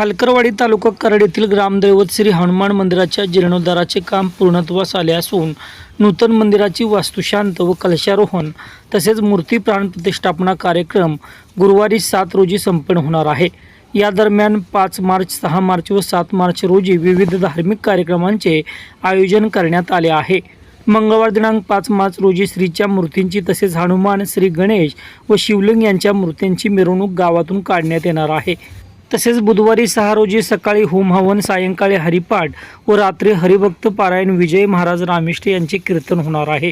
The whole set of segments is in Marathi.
खालकरवाडी तालुका कराड येथील ग्रामदैवत श्री हनुमान मंदिराच्या जीर्णोद्धाराचे काम पूर्णत्वास आले असून नूतन मंदिराची वास्तुशांत व कलशारोहण तसेच मूर्ती प्राणप्रतिष्ठापना कार्यक्रम गुरुवारी सात रोजी संपन्न होणार आहे. या दरम्यान पाच मार्च सहा मार्च व सात मार्च रोजी विविध धार्मिक कार्यक्रमांचे आयोजन करण्यात आले आहे. मंगळवार दिनांक पाच मार्च रोजी श्रीच्या मूर्तींची तसेच हनुमान श्री गणेश व शिवलिंग यांच्या मूर्तींची मिरवणूक गावातून काढण्यात येणार आहे. तसेच बुधवारी सहा रोजी सकाळी होम हवन सायंकाळी हरिपाठ व रात्री हरिभक्त पारायण विजय महाराज रामिष्ठ यांचे कीर्तन होणार आहे.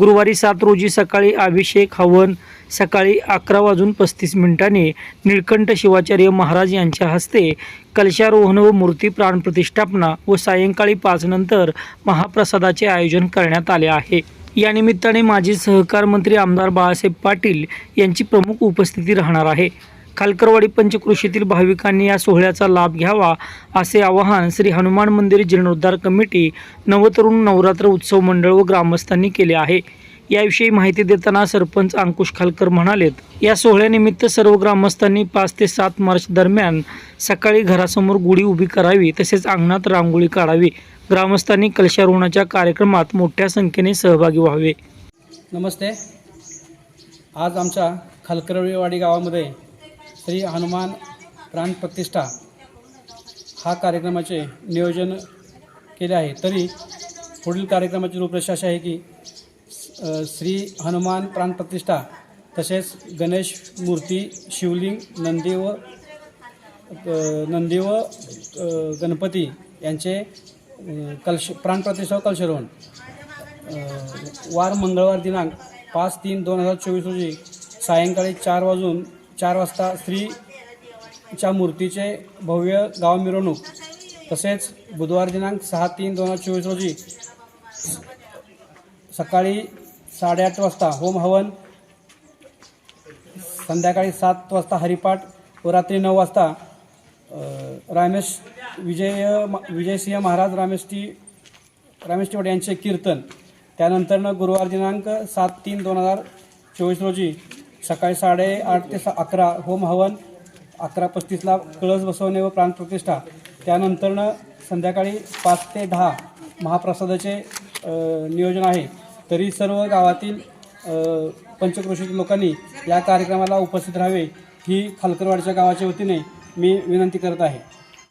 गुरुवारी सात रोजी सकाळी अभिषेक हवन सकाळी अकरा वाजून पस्तीस मिनिटांनी निळकंठ शिवाचार्य महाराज यांच्या हस्ते कलशारोहण व मूर्ती प्राणप्रतिष्ठापना व सायंकाळी पाचनंतर महाप्रसादाचे आयोजन करण्यात आले आहे. या निमित्ताने माजी सहकार मंत्री आमदार बाळासाहेब पाटील यांची प्रमुख उपस्थिती राहणार आहे. खालकरवाडी पंचकृषीतील भाविकांनी या सोहळ्याचा लाभ घ्यावा असे आवाहन श्री हनुमान मंदिर जीर्णोद्धार कमिटी नवतरुण नवरात्र उत्सव मंडळ व ग्रामस्थांनी केले आहे. याविषयी माहिती देताना सरपंच अंकुश खालकर म्हणालेत या सोहळ्यानिमित्त सर्व ग्रामस्थांनी पाच ते सात मार्च दरम्यान सकाळी घरासमोर गुढी उभी करावी तसेच अंगणात रांगोळी काढावी. ग्रामस्थांनी कलशारोहणाच्या कार्यक्रमात मोठ्या संख्येने सहभागी व्हावे. नमस्ते. आज आमच्या खलकरवाडी गावामध्ये श्री हनुमान प्राण प्रतिष्ठा हा कार्यक्रमाचे नियोजन केले आहे. तरी पुढील कार्यक्रमाची रूपरेषा अशी आहे की श्री हनुमान प्राण प्रतिष्ठा तसेच गणेश मूर्ती शिवलिंग नंदी व नंदी व गणपती यांचे कलश प्राणप्रतिष्ठा व कलशरोहण वार मंगळवार दिनांक पाच तीन दोन हजार चोवीस रोजी सायंकाळी चार वाजून चार वाजता स्त्रीच्या मूर्तीचे भव्य गाव मिरवणूक. तसेच बुधवार दिनांक सहा तीन दोन हजार चोवीस रोजी सकाळी साडेआठ वाजता होम हवन संध्याकाळी सात वाजता हरिपाठ व रात्री नऊ वाजता रामेश विजय विजयसिंह महाराज रामेष्टी रमेश टिवडे यांचे कीर्तन. त्यानंतरनं गुरुवार दिनांक सात तीन दोन हजार चोवीस रोजी सकाळी साडेआठ ते सा अकरा होम हवन अकरा पस्तीसला कळस बसवणे व प्राणप्रतिष्ठा त्यानंतरनं संध्याकाळी पाच ते दहा महाप्रसादाचे नियोजन आहे. तरी सर्व गावातील अ, पंचक्रोशीतील लोकांनी या कार्यक्रमाला उपस्थित राहावे ही खालकरवाडच्या गावाच्या वतीने मी विनंती करत आहे.